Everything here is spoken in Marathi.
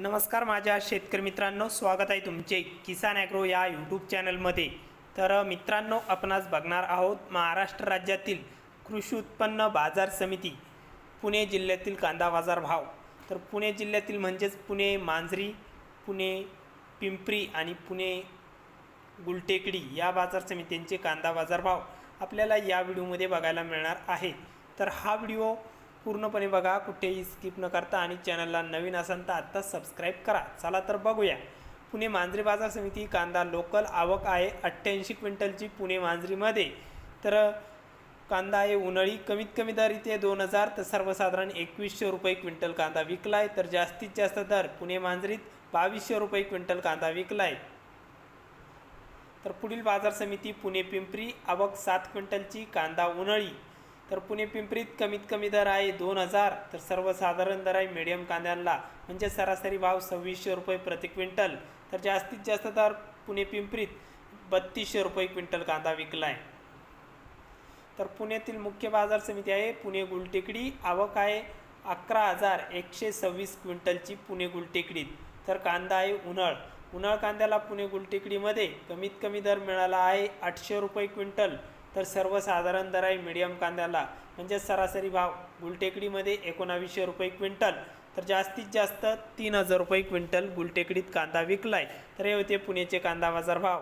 नमस्कार माझ्या शेतकरी मित्रांनो स्वागत आहे तुमचे किसान ॲग्रो या यूट्यूब चॅनलमध्ये. तर मित्रांनो आपणास बघणार आहोत महाराष्ट्र राज्यातील कृषी उत्पन्न बाजार समिती पुणे जिल्ह्यातील कांदा बाजार भाव. तर पुणे जिल्ह्यातील म्हणजेच पुणे मांजरी पुणे पिंपरी आणि पुणे गुलटेकडी या बाजार समित्यांचे कांदा बाजार भाव आपल्याला या व्हिडिओमध्ये बघायला मिळणार आहे. तर हा व्हिडिओ पूर्णपणे बघा कुठेही स्किप न करता आणि चॅनलला नवीन असाल तर आत्ता सबस्क्राईब करा. चला तर बघूया. पुणे मांजरी बाजार समिती कांदा लोकल आवक आहे अठ्ठ्याऐंशी क्विंटलची पुणे मांजरीमध्ये. तर कांदा आहे उन्हाळी कमीत कमी दर इथे दोन हजार तर सर्वसाधारण एकवीसशे रुपये क्विंटल कांदा विकला आहे तर जास्तीत जास्त दर पुणे मांजरीत बावीसशे रुपये क्विंटल कांदा विकला आहे तर पुढील बाजार समिती पुणे पिंपरी आवक सात क्विंटलची कांदा उन्हाळी. तर पुणे पिंपरीत कमीत कमी दर आहे दोन हजार तर सर्वसाधारण दर आहे मिडियम कांद्यांना म्हणजे सरासरी भाव सव्वीसशे रुपये प्रति क्विंटल. तर जास्तीत जास्त दर पुणे पिंपरीत बत्तीसशे रुपये क्विंटल कांदा विकला आहे तर पुण्यातील मुख्य बाजार समिती आहे पुणे गुलटेकडी. आवक आहे अकरा हजार एकशे सव्वीस क्विंटलची पुणे गुलटेकडीत. तर कांदा आहे उन्हाळ. उन्हाळ कांद्याला पुणे गुलटेकडीमध्ये कमीत कमी दर मिळाला आहे आठशे रुपये क्विंटल. तर सर्वसाधारण दर आहे मिडियम कांद्याला म्हणजे सरासरी भाव गुलटेकडीमध्ये एकोणावीसशे रुपये क्विंटल तर जास्तीत जास्त तीन हजार रुपये क्विंटल गुलटेकडीत कांदा विकला आहे तर हे होते पुण्याचे कांदा बाजार भाव.